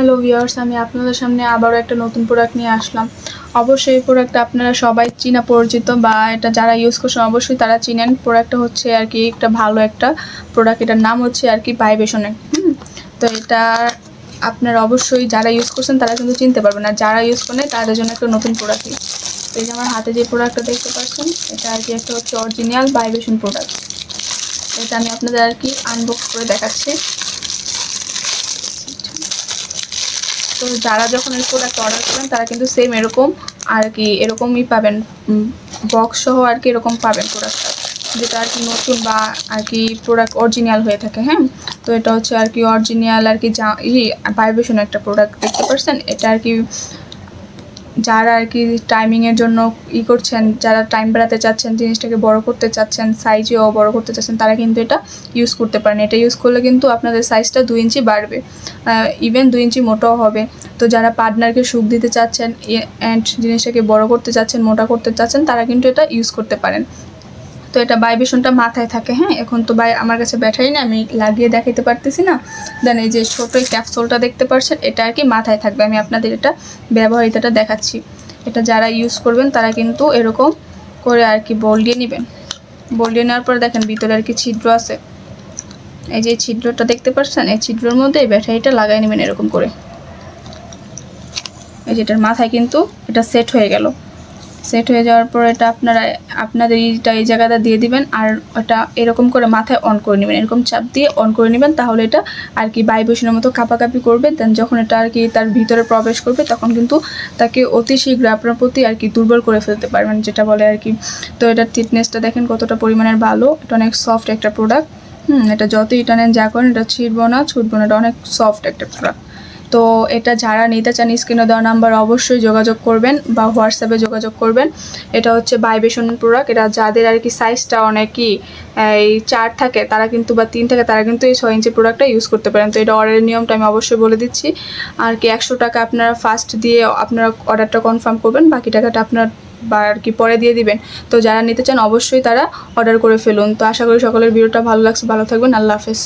Hello viewers আমি আপনাদের সামনে আবারও একটা নতুন প্রোডাক্ট নিয়ে আসলাম। অবশ্যই এই প্রোডাক্টটা আপনারা সবাই চিনা পরিচিত বা এটা যারা ইউজ করছেন, অবশ্যই তারা চিনেন। প্রোডাক্টটা হচ্ছে আর কি একটা ভালো একটা প্রোডাক্ট এটার নাম হচ্ছে আর কি ভাইবেশনের তো এটা আপনারা অবশ্যই যারা ইউজ করছেন, তারা কিন্তু চিনতে পারবেন। আর যারা ইউজ করেন তাদের জন্য একটা নতুন প্রোডাক্টই তো এই যে আমার হাতে যে প্রোডাক্টটা দেখতে পাচ্ছেন, এটা আর কি একটা হচ্ছে অরিজিনাল ভাইবেশন প্রোডাক্ট এটা আমি আপনাদের আর কি আনবক্স করে দেখাচ্ছি। তো যারা যখন এই প্রোডাক্ট অর্ডার করেন, তারা কিন্তু সেম এরকম আর কি এরকমই পাবেন। বক্স সহ আর কি এরকম পাবেন প্রোডাক্টটা যেটা আর কি নতুন বা আর কি প্রোডাক্ট অরিজিনাল হয়ে থাকে হ্যাঁ? তো এটা হচ্ছে আর কি অরিজিনাল আর কি যা ই একটা প্রোডাক্ট দেখতে পাচ্ছেন এটা আর কি যারা আর কি টাইমিংয়ের জন্য ই করছেন, যারা টাইম বেড়াতে চাচ্ছেন, জিনিসটাকে বড় করতে চাচ্ছেন সাইজেও বড় করতে চাচ্ছেন, তারা কিন্তু এটা ইউজ করতে পারেন। এটা ইউজ করলে কিন্তু আপনাদের সাইজটা দুই ইঞ্চি বাড়বে। ইভেন দুই ইঞ্চি মোটাও হবে। তো যারা পার্টনারকে সুখ দিতে চাচ্ছেন অ্যান্ড জিনিসটাকে বড় করতে চাচ্ছেন, মোটা করতে চাচ্ছেন, তারা কিন্তু এটা ইউজ করতে পারেন। তো এটা ভাইব্রেশনটা মাথায় থাকে হ্যাঁ? এখন তো বাই আমার কাছে ব্যাটারি না আমি লাগিয়ে দেখাতে পারতেছি না। দেন এই যে ছোটো এই ক্যাপসুলটা দেখতে পাচ্ছেন এটা আর কি মাথায় থাকবে। আমি আপনাদের এটা ব্যবহারিতাটা দেখাচ্ছি। এটা যারা ইউজ করবেন, তারা কিন্তু এরকম করে আর কি বল দিয়ে নেবেন। বল দিয়ে নেওয়ার পরে দেখেন ভিতরে আর কি ছিদ্র আছে। এই যে ছিদ্রটা দেখতে পাচ্ছেন এই ছিদ্রর মধ্যে এই ব্যাটারিটা লাগাই নেবেন এরকম করে। এই যেটার মাথায় কিন্তু এটা সেট হয়ে গেল। সেট হয়ে যাওয়ার পর এটা আপনারা, আপনাদের এইটা এই জায়গাটা দিয়ে দিবেন আর ওটা এরকম করে মাথায় অন করে নেবেন। এরকম চাপ দিয়ে অন করে নেবেন, তাহলে এটা আর কি ভাইব্রেশনের মতো কাঁপাকাঁপি করবে। দেন যখন এটা আর কি তার ভিতরে প্রবেশ করবে, তখন কিন্তু তাকে অতি শীঘ্র আপনার প্রতি আর কি দুর্বল করে ফেলতে পারবেন, যেটা বলে আর কি, তো এটার থিকনেসটা দেখেন কতটা পরিমাণের ভালো। এটা অনেক সফট একটা প্রোডাক্ট হুম, এটা যতই টানেন যা করেন, এটা ছিঁড়বো না, ছুটবো না। এটা অনেক সফট একটা প্রোডাক্ট তো এটা যারা নিতে চান স্ক্রিনে দেওয়া নাম্বার অবশ্যই যোগাযোগ করবেন বা হোয়াটসঅ্যাপে যোগাযোগ করবেন। এটা হচ্ছে ভাইব্রেশন প্রোডাক্ট এটা যাদের আর কি সাইজটা অনেকই এই চার থাকে, তারা কিন্তু বা তিন থাকে, তারা কিন্তু এই ছয় ইঞ্চি প্রোডাক্টটা ইউজ করতে পারেন। তো এটা অর্ডারের নিয়মটা আমি অবশ্যই বলে দিচ্ছি। আর কি একশো টাকা আপনারা ফার্স্ট দিয়ে আপনারা অর্ডারটা কনফার্ম করবেন, বাকি টাকাটা আপনার বা আর কি পরে দিয়ে দিবেন। তো যারা নিতে চান অবশ্যই তারা অর্ডার করে ফেলুন। তো আশা করি সকলের ভিডিওটা ভালো লাগছে, ভালো থাকবেন, আল্লাহ হাফেজ।